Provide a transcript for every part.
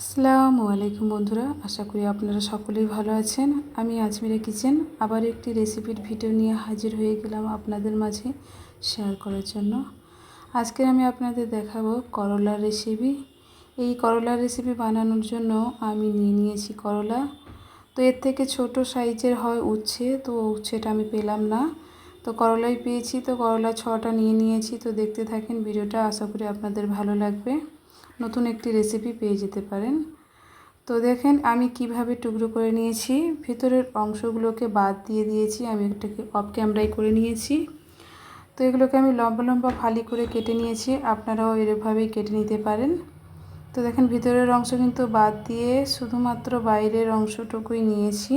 আসসালামু আলাইকুম বন্ধুরা, আশা করি আপনারা সকলেই ভালো আছেন। আমি আজমিরা কিচেন, আবার একটি রেসিপির ভিডিও নিয়ে হাজির হয়ে গেলাম আপনাদের মাঝে শেয়ার করার জন্য। আজকে আমি আপনাদের দেখাবো করলার রেসিপি। এই করলার রেসিপি বানানোর জন্য আমি নিয়ে নিয়েছি করলা। তো এর থেকে ছোট সাইজের হয় উচ্ছে, তো উচ্ছেটা আমি পেলাম না। তো করলাই পেয়েছি, তো করলা ছটা নিয়ে নিয়েছি। তো দেখতে থাকেন ভিডিওটা, আশা করি আপনাদের ভালো লাগবে। নতুন একটি রেসিপি পেয়ে যেতে পারেন। তো দেখেন, আমি কীভাবে টুকরো করে নিয়েছি। ভেতরের অংশগুলোকে বাদ দিয়ে দিয়েছি। আমি এটাকে অফ ক্যামেরায় করে নিয়েছি। তো এগুলোকে আমি লম্বা লম্বা ফালি করে কেটে নিয়েছি। আপনারাও এরভাবেই কেটে নিতে পারেন। তো দেখেন, ভিতরের অংশ কিন্তু বাদ দিয়ে শুধুমাত্র বাইরের অংশটুকুই নিয়েছি।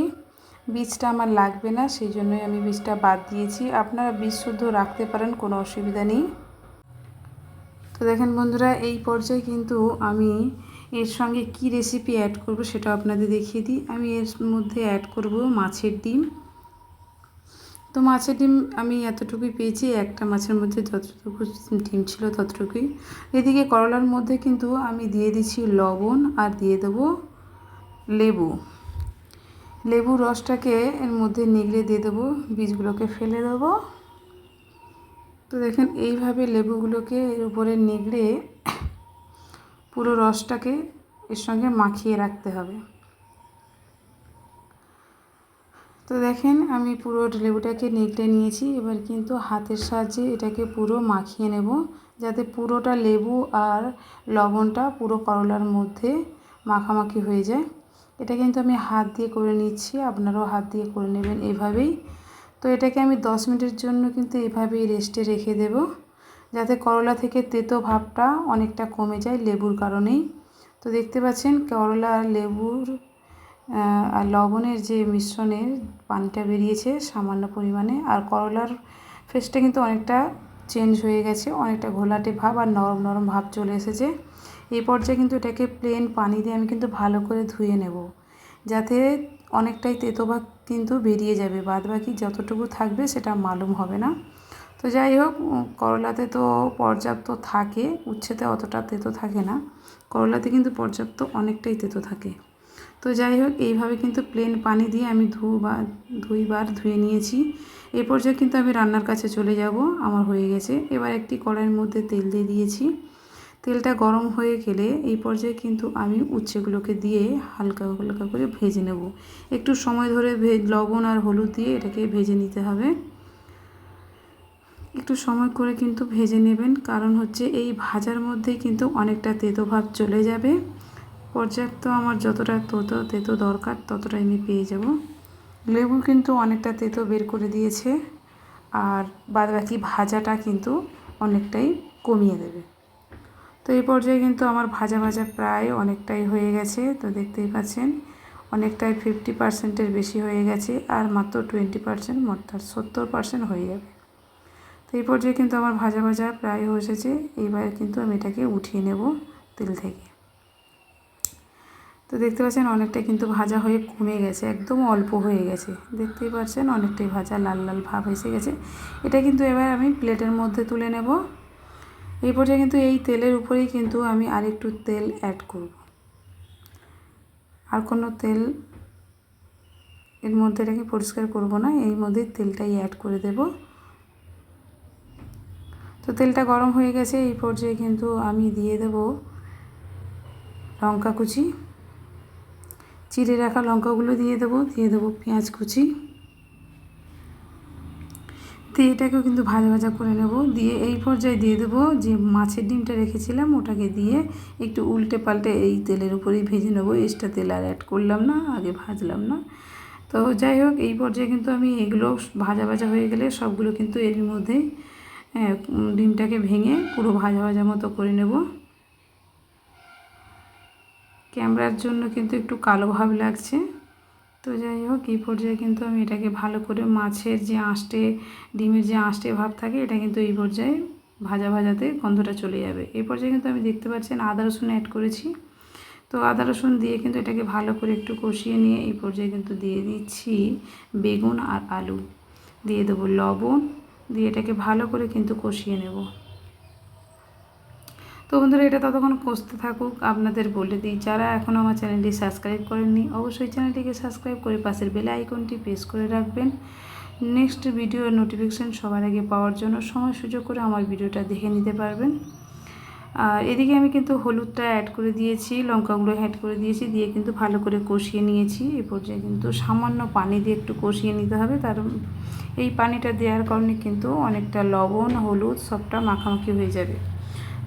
বীজটা আমার লাগবে না, সেই জন্যই আমি বীজটা বাদ দিয়েছি। আপনারা বীজ শুদ্ধ রাখতে পারেন, কোনো অসুবিধা নেই। তো দেখেন বন্ধুরা, এই পর্যায়ে কিন্তু আমি এর সঙ্গে কি রেসিপি অ্যাড করব সেটা আপনাদের দেখিয়ে দিই। আমি এর মধ্যে অ্যাড করব মাছের ডিম। তো মাছের ডিম আমি এতটুকুই পেয়েছি, একটা মাছের মধ্যে যতটুকু ডিম ছিল ততটুকুই। এদিকে করলার মধ্যে কিন্তু আমি দিয়ে দিচ্ছি লবণ আর দিয়ে দেবো লেবু। লেবু রসটাকে এর মধ্যে নিগড়ে দিয়ে দেবো, বীজগুলোকে ফেলে দেবো। তো দেখেন এইভাবে লেবুগুলোকে এর উপরে নিগড়ে পুরো রসটাকে এর সঙ্গে মাখিয়ে রাখতে হবে। তো দেখেন আমি পুরো লেবুটাকে নিগড়ে নিয়েছি, এবার কিন্তু হাতের সাহায্যে এটাকে পুরো মাখিয়ে নেব যাতে পুরোটা লেবু আর লবণটা পুরো করলার মধ্যে মাখামাখি হয়ে যায়। এটা কিন্তু আমি হাত দিয়ে করে নিচ্ছি, আপনারাও হাত দিয়ে করে নেবেন। এভাবেই তো এটাকে আমি দশ মিনিটের জন্য কিন্তু এভাবেই রেস্টে রেখে দেব। যাতে করলা থেকে তেতো ভাবটা অনেকটা কমে যায় লেবুর কারণেই। তো দেখতে পাচ্ছেন করলা আর লেবুর আর লবণের যে মিশ্রণের পানিটা বেরিয়েছে সামান্য পরিমাণে। আর করলার ফেসটা কিন্তু অনেকটা চেঞ্জ হয়ে গেছে, অনেকটা ঘোলাটে ভাব আর নরম নরম ভাব চলে এসেছে। এই পর্যায়ে কিন্তু এটাকে প্লেন পানি দিয়ে আমি কিন্তু ভালো করে ধুয়ে নেব। যাতে অনেকটাই তেতোভাগ কিন্তু বেরিয়ে যাবে। বাদ বাকি যতটুকু থাকবে সেটা মালুম হবে না। তো যাই হোক করলাতে তো পর্যাপ্ত থাকে, উচ্ছেতে অতটা তেতো থাকে না। করলাতে কিন্তু পর্যাপ্ত অনেকটাই তেতো থাকে। তো যাই হোক, এইভাবে কিন্তু প্লেন পানি দিয়ে আমি ধু বা দুইবার ধুয়ে নিয়েছি। এই পর্যায়ে কিন্তু আমি রান্নার কাছে চলে যাব, আমার হয়ে গেছে। এবার একটি কড়াইয়ের মধ্যে তেল দিয়ে দিয়েছি। তেলটা গরম হয়ে গেলে এই পর্যায়ে কিন্তু আমি উচ্ছেগুলোকে দিয়ে হালকা হালকা করে ভেজে নেব। একটু সময় ধরে লবণ আর হলুদ দিয়ে এটাকে ভেজে নিতে হবে। একটু সময় করে কিন্তু ভেজে নেবেন, কারণ হচ্ছে এই ভাজার মধ্যেই কিন্তু অনেকটা তেতো ভাব চলে যাবে। পর্যাপ্ত আমার যতটা তেতো তেতো দরকার ততটাই আমি পেয়ে যাব। লেবু কিন্তু অনেকটা তেতো বের করে দিয়েছে, আর বাদবাকি ভাজাটা কিন্তু অনেকটাই কমিয়ে দেবে। তো এই পর্যায়ে কিন্তু আমার ভাজা ভাজা প্রায় অনেকটাই হয়ে গেছে, তো দেখতেই পাচ্ছেন। অনেকটাই ফিফটি পার্সেন্টের বেশি হয়ে গেছে আর মাত্র টোয়েন্টি পার্সেন্ট অর্থাৎ সত্তর পার্সেন্ট হয়ে যাবে। তো এই পর্যায়ে কিন্তু আমার ভাজা ভাজা প্রায় হয়ে এসেছে, এইবার কিন্তু আমি এটাকে উঠিয়ে নেব তেল থেকে। তো দেখতে পাচ্ছেন অনেকটা কিন্তু ভাজা হয়ে কমে গেছে, একদম অল্প হয়ে গেছে। দেখতেই পাচ্ছেন অনেকটাই ভাজা লাল লাল ভাব এসে গেছে। এটা কিন্তু এবার আমি প্লেটের মধ্যে তুলে নেব। এই পর্যায়ে কিন্তু এই তেলের উপরেই কিন্তু আমি আরেকটু তেল অ্যাড করব। আর কোনো তেল এর মধ্যে রেখে পরিষ্কার করব না এই মধ্যে তেলটাই অ্যাড করে দেব। তো তেলটা গরম হয়ে গেছে, এই পর্যায়ে কিন্তু আমি দিয়ে দেব লঙ্কা কুচি। চিড়ে রাখা লঙ্কাগুলো দিয়ে দেবো দিয়ে দেবো পেঁয়াজ কুচি। দিয়ে এটাকেও কিন্তু ভাজা ভাজা করে নেব। দিয়ে এই পর্যায়ে দিয়ে দেবো যে মাছের ডিমটা রেখেছিলাম, ওটাকে দিয়ে একটু উল্টে পাল্টে এই তেলের উপরেই ভেজে নেব। এক্সট্রা তেল আর অ্যাড করলাম না, আগে ভাজলাম না। তো যাই হোক, এই পর্যায়ে কিন্তু আমি এগুলো ভাজা ভাজা হয়ে গেলে সবগুলো কিন্তু এর মধ্যেই ডিমটাকে ভেঙে পুরো ভাজা ভাজা মতো করে নেব। ক্যামেরার জন্য কিন্তু একটু কালো ভাব লাগছে। তো যাই হোক, এই পর্যায়ে কিন্তু আমি এটাকে ভালো করে মাছের যে আঁশটে, ডিমের যে আঁশটে ভাব থাকে, এটা কিন্তু এই পর্যায়ে ভাজা ভাজাতে গন্ধটা চলে যাবে। এই পর্যায়ে কিন্তু আমি দেখতে পাচ্ছেন আদা রসুন অ্যাড করেছি। তো আদা রসুন দিয়ে কিন্তু এটাকে ভালো করে একটু কষিয়ে নিয়ে এই পর্যায়ে কিন্তু দিয়ে দিচ্ছি বেগুন আর আলু। দিয়ে দেবো লবণ, দিয়ে এটাকে ভালো করে কিন্তু কষিয়ে নেব। তো বন্ধুরা, এটা ততক্ষণ কষতে থাকুক। আপনাদের বলে দিই, যারা এখন আমার চ্যানেলটি সাবস্ক্রাইব করেননি, অবশ্যই চ্যানেলটিকে সাবস্ক্রাইব করে পাশের বেল আইকনটি প্রেস করে রাখবেন। নেক্সট ভিডিওর নোটিফিকেশান সবার আগে পাওয়ার জন্য সময় সুযোগ করে আমার ভিডিওটা দেখে নিতে পারবেন। আর এদিকে আমি কিন্তু হলুদটা অ্যাড করে দিয়েছি, লঙ্কাগুলো অ্যাড করে দিয়েছি, দিয়ে কিন্তু ভালো করে কষিয়ে নিয়েছি। এই পর্যায়ে কিন্তু সামান্য পানি দিয়ে একটু কষিয়ে নিতে হবে। তার এই পানিটা দেওয়ার কারণে কিন্তু অনেকটা লবণ, হলুদ সবটা মাখামাখি হয়ে যাবে।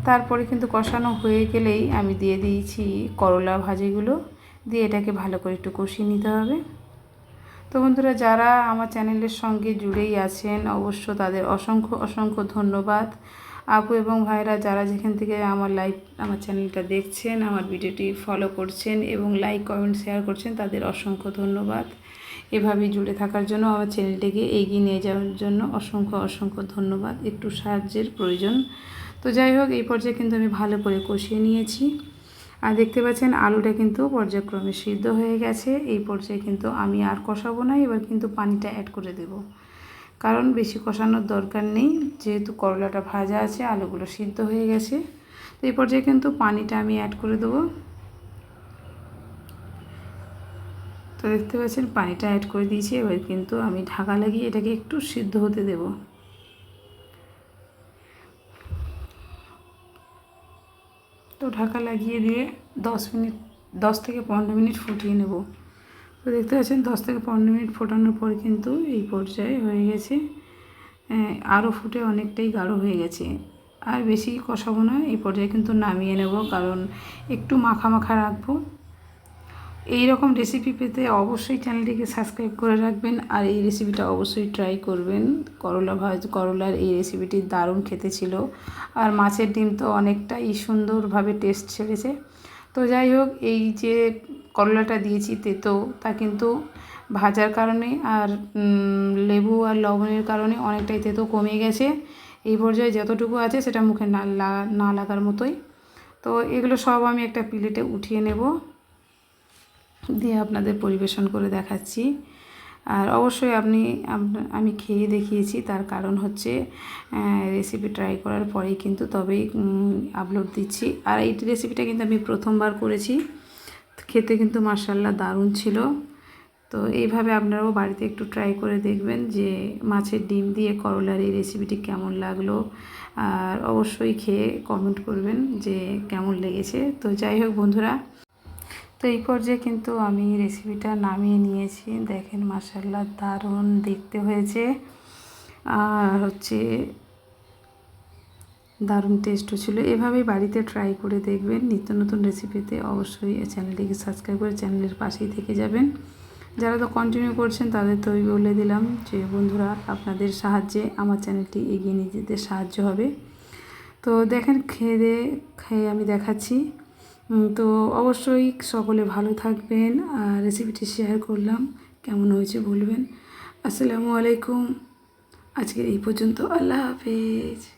তারপরে কিন্তু কষানো হয়ে গেলেই আমি দিয়ে দিয়েছি করলা ভাজিগুলো। দিয়ে এটাকে ভালো করে একটু কষিয়ে নিতে হবে। তো বন্ধুরা, যারা আমার চ্যানেলের সঙ্গে জুড়েই আছেন, অবশ্য তাদের অসংখ্য অসংখ্য ধন্যবাদ। আপু এবং ভাইরা, যারা যেখান থেকে আমার লাইভ, আমার চ্যানেলটা দেখছেন, আমার ভিডিওটি ফলো করছেন এবং লাইক কমেন্ট শেয়ার করছেন, তাদের অসংখ্য ধন্যবাদ। এভাবেই জুড়ে থাকার জন্য আমার চ্যানেলটিকে এগিয়ে নিয়ে যাওয়ার জন্য অসংখ্য অসংখ্য ধন্যবাদ। একটু সাহায্যের প্রয়োজন। তো যাই হোক, এই পর্যায়ে কিন্তু আমি ভালো করে কষিয়ে নিয়েছি। আর দেখতে পাচ্ছেন, আলুটা কিন্তু পর্যায়ক্রমে সিদ্ধ হয়ে গেছে। এই পর্যায়ে কিন্তু আমি আর কষাবো না, এবার কিন্তু পানিটা অ্যাড করে দেব। কারণ বেশি কষানোর দরকার নেই, যেহেতু করলাটা ভাজা আছে, আলুগুলো সিদ্ধ হয়ে গেছে। তো এই পর্যায়ে কিন্তু পানিটা আমি অ্যাড করে দেবো। তো দেখতে পাচ্ছেন, পানিটা অ্যাড করে দিয়েছি, এবার কিন্তু আমি ঢাকা লাগিয়ে এটাকে একটু সিদ্ধ হতে দেবো। তো ঢাকা লাগিয়ে দিয়ে দশ মিনিট, দশ থেকে পনেরো মিনিট ফুটিয়ে নেব। তো দেখতে পাচ্ছেন, দশ থেকে পনেরো মিনিট ফোটানোর পর কিন্তু এই পর্যায়ে হয়ে গেছে। আরও ফুটে অনেকটাই গাঢ় হয়ে গেছে। আর বেশি কষাবো না, এই পর্যায়ে কিন্তু নামিয়ে নেব, কারণ একটু মাখা মাখা রাখব। এই রকম রেসিপি পেতে অবশ্যই চ্যানেলটিকে সাবস্ক্রাইব করে রাখবেন আর এই রেসিপিটা অবশ্যই ট্রাই করবেন। করলা ভাজ, করলার এই রেসিপিটি দারুণ খেতে ছিল। আর মাছের ডিম তো অনেকটাই সুন্দরভাবে টেস্ট ছেড়েছে। তো যাই হোক, এই যে করলাটা দিয়েছি তেতো, তা কিন্তু ভাজার কারণে আর লেবু আর লবণের কারণে অনেকটাই তেতো কমে গেছে। এই পর্যায়ে যতটুকু আছে সেটা মুখে না না লাগার মতোই। তো এগুলো সব আমি একটা প্লেটে উঠিয়ে নেব। দিয়ে আপনাদের পরিবেশন করে দেখাচ্ছি। আর অবশ্যই আপনি আমি খেয়ে দেখিয়েছি, তার কারণ হচ্ছে রেসিপি ট্রাই করার পরেই কিন্তু তবেই আপলোড দিচ্ছি। আর এই রেসিপিটা কিন্তু আমি প্রথমবার করেছি, খেতে কিন্তু মার্শাল্লাহ দারুণ ছিল। তো এইভাবে আপনারাও বাড়িতে একটু ট্রাই করে দেখবেন যে, মাছের ডিম দিয়ে করলার এই রেসিপিটি কেমন লাগল। আর অবশ্যই খেয়ে কমেন্ট করবেন যে, কেমন লেগেছে। তো যাই হোক বন্ধুরা তো এই পর্যায়ে কিন্তু আমি রেসিপিটা নামিয়ে নিয়েছি। দেখেন মাসাল্লা দারুণ দেখতে হয়েছে। আর হচ্ছে দারুণ টেস্টও ছিল। এভাবেই বাড়িতে ট্রাই করে দেখবেন। নিত্য নতুন রেসিপিতে অবশ্যই চ্যানেলটিকে সাবস্ক্রাইব করে চ্যানেলের পাশেই থেকে যাবেন। যারা তো কন্টিনিউ করছেন, তাদের তো বলে দিলাম যে, বন্ধুরা, আপনাদের সাহায্যে আমার চ্যানেলটি এগিয়ে নিয়ে যেতে সাহায্য হবে। তো দেখেন, খেয়ে খেয়ে আমি দেখাচ্ছি। তো অবশ্যই সকলে ভালো থাকবেন আর রেসিপিটি শেয়ার করলাম। কেমন হয়েছে বলবেন। আসসালামু আলাইকুম। আজকের এই পর্যন্ত আল্লাহ হাফেজ।